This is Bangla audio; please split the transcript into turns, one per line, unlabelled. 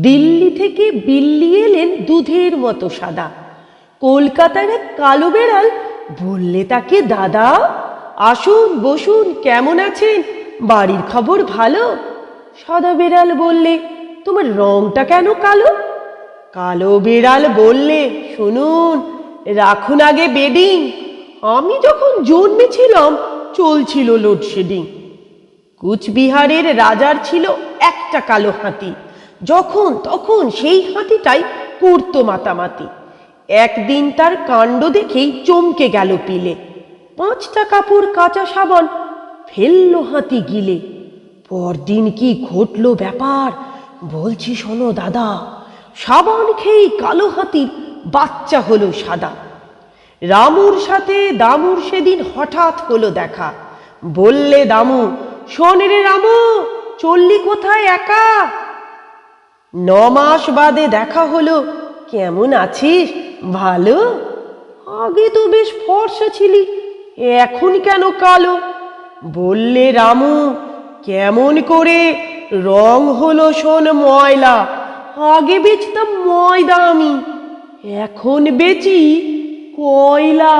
দিল্লি থেকে বিল্লি এলেন দুধের মতো সাদা। কলকাতার এক কালো বেড়াল বললে তাকে, দাদা, আসুন, বসুন, কেমন আছেন? বাড়ির খবর ভালো? সাদা বেড়াল বললে, তোমার রংটা কেন কালো? কালো বেড়াল বললে, শুনুন, রাখুন আগে বেডিং। আমি যখন জন্মেছিলাম, চলছিল লোডশেডিং। কুচবিহারের রাজার ছিল একটা কালো হাতি। যখন তখন সেই হাতিটাই করতো মাতামাতি। একদিন তার কাণ্ড দেখেই চমকে গেল পিলে। পাঁচটা কাপড় কাঁচা সাবান ফেলল হাতি গিলে। পরদিন কি ঘটলো ব্যাপার? বলছি শোনো দাদা, সাবান খেয়েই কালো হাতির বাচ্চা হলো সাদা। রামুর সাথে দামুর সেদিন হঠাৎ হলো দেখা। বললে দামু, শোন রে রামু, চললি কোথায় একা? ন মাস বাদে দেখা হলো। কেমন আছিস? ভালো? আগে তো বেশ ফর্সা ছিলি, এখন কেন কালো? বললে রামু, কেমন করে? রং হলো শোন ময়লা, আগে বেচতাম ময়দা আমি, এখন বেচি কয়লা।